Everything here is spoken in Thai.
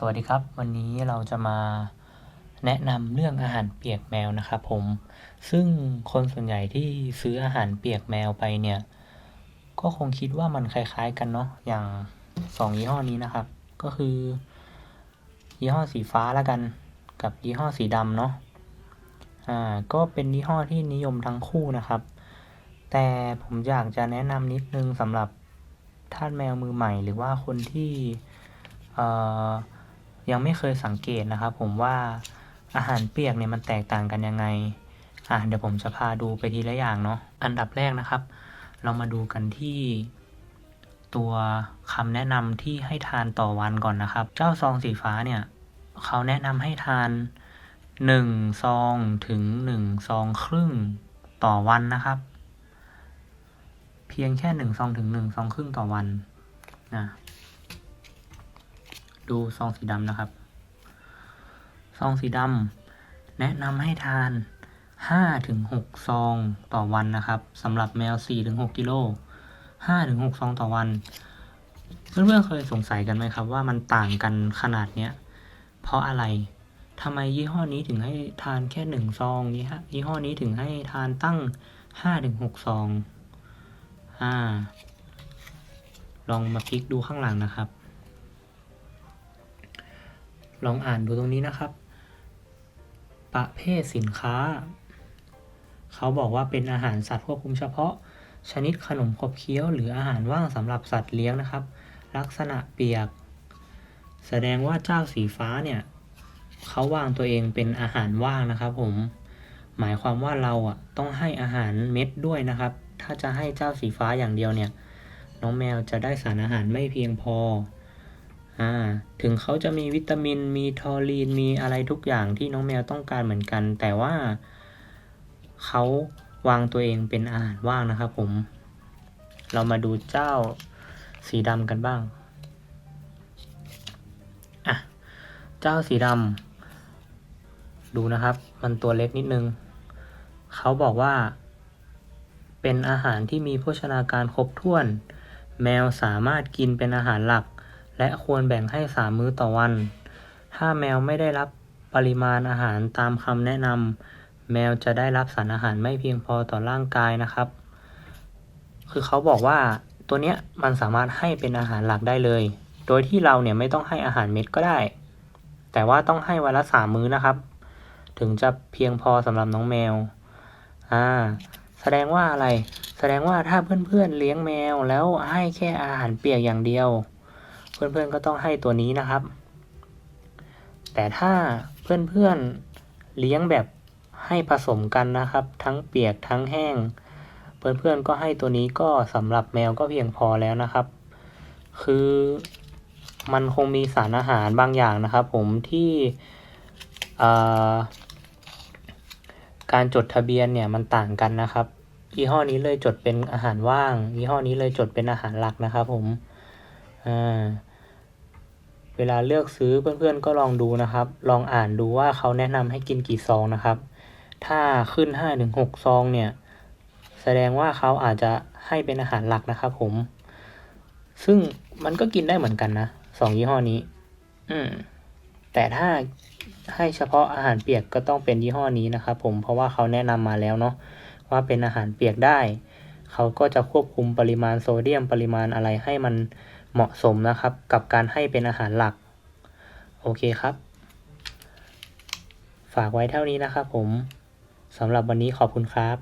สวัสดีครับ วันนี้เราจะมาแนะนำเรื่องอาหารเปียกแมวนะครับผม ซึ่งคนส่วนใหญ่ที่ซื้ออาหารเปียกแมวไปเนี่ย ก็คงคิดว่ามันคล้ายๆกันเนาะอย่างสองยี่ห้อนี้นะครับ ก็คือ ยี่ห้อสีฟ้าแล้วกัน กับยี่ห้อสีดำเนาะอ่าก็เป็นยี่ห้อที่นิยมทั้งคู่นะครับ แต่ผมอยากจะแนะนำนิดนึงสำหรับท่าสแมวมือใหม่ หรือว่าคนที่เอ่อ ยังไม่เคยสังเกตนะครับ ผมว่าอาหารเปียกเนี่ยมันแตกต่างกันยังไง อะเดี๋ยวผมจะพาดูไปทีละอย่างเนาะ อันดับแรกนะครับ เรามาดูกันที่ตัวคำแนะนำที่ให้ทานต่อวันก่อนนะครับ เจ้าซองสีฟ้าเนี่ยเขาแนะนำให้ทานหนึ่งซองถึงหนึ่งซองครึ่งต่อวันนะครับ เพียงแค่หนึ่งซองถึงหนึ่งซองครึ่งต่อวันนะ ดูซองสีดำนะครับ ซองสีดำแนะนำให้ทานห้าถึงซองต่อวันนะครับสำหรับแมวสี่ถึงกิโลห้าถึงซองต่อวัน เพื่อนๆเคยสงสัยกันไหมครับ ว่ามันต่างกันขนาดเนี้ยเพราะอะไรทำไมยี่ห้อนี้ถึงให้ทานแค่หนึ่งซองยี่ห้อยี่ห้อนี้ถึงให้ทานตั้งห้าถึงหกซองอ่า ลองมาพลิกดูข้างหลังนะครับ ลองอ่านดูตรงนี้นะครับ ประเภทสินค้า เขาบอกว่าเป็นอาหารสัตว์ควบคุมเฉพาะ ชนิดขนมขบเคี้ยว หรืออาหารว่างสำหรับสัตว์เลี้ยงนะครับ ลักษณะเปียก แสดงว่าเจ้าสีฟ้าเนี่ยเขาวางตัวเองเป็นอาหารว่างนะครับ ผม หมายความว่าเราอะต้องให้อาหารเม็ดด้วยนะครับ ถ้าจะให้เจ้าสีฟ้าอย่างเดียวเนี่ย น้องแมวจะได้สารอาหารไม่เพียงพอ อ่าถึงเขาจะมีวิตามินมีทอรีนมีอะไรทุกอย่างที่น้องแมวต้องการเหมือนกัน แต่ว่าเขาวางตัวเองเป็นอาหารว่างนะครับผม เรามาดูเจ้าสีดำกันบ้างอะเจ้าสีดำดูนะครับ มันตัวเล็กนิดนึง เขาบอกว่า เป็นอาหารที่มีโภชนาการครบถ้วน แมวสามารถกินเป็นอาหารหลัก และควรแบ่งให้สามมื้อต่อวัน ถ้าแมวไม่ได้รับปริมาณอาหารตามคำแนะนำแมวจะได้รับสารอาหารไม่เพียงพอต่อร่างกายนะครับ คือเขาบอกว่าตัวเนี้ยมันสามารถให้เป็นอาหารหลักได้เลย โดยที่เราเนี่ยไม่ต้องให้อาหารเม็ดก็ได้ แต่ว่าต้องให้วันละสามมื้อนะครับ ถึงจะเพียงพอสำหรับน้องแมว อ่า แสดงว่าอะไร แสดงว่าถ้าเพื่อนๆเลี้ยงแมวแล้วให้แค่อาหารเปียกอย่างเดียว เพื่อนๆก็ต้องให้ตัวนี้นะครับ แต่ถ้าเพื่อนๆเลี้ยงแบบให้ผสมกันนะครับ ทั้งเปียกทั้งแห้ง เพื่อนๆก็ให้ตัวนี้ก็สำหรับแมวก็เพียงพอแล้วนะครับ คือมันคงมีสารอาหารบางอย่างนะครับ ผมที่การจดทะเบียนเนี่ยมันต่างกันนะครับยี่ห้อนี้เลยจดเป็นอาหารว่างยี่ห้อนี้เลยจดเป็นอาหารหลักนะครับ ผมอ่า เวลาเลือกซื้อเพื่อนๆก็ลองดูนะครับ ลองอ่านดูว่าเขาแนะนำให้กินกี่ซองนะครับ ถ้าขึ้นห้าถึงหกซองเนี่ย แสดงว่าเขาอาจจะให้เป็นอาหารหลักนะครับผม ซึ่งมันก็กินได้เหมือนกันนะสองยี่ห้อนี้ อืม แต่ถ้าให้เฉพาะอาหารเปียกก็ต้องเป็นยี่ห้อนี้นะครับผม เพราะว่าเขาแนะนำมาแล้วเนาะว่าเป็นอาหารเปียกได้ เขาก็จะควบคุมปริมาณโซเดียมปริมาณอะไรให้มัน เหมาะสมนะครับ กับการให้เป็นอาหารหลัก โอเคครับ ฝากไว้เท่านี้นะครับผมสำหรับวันนี้ขอบคุณครับ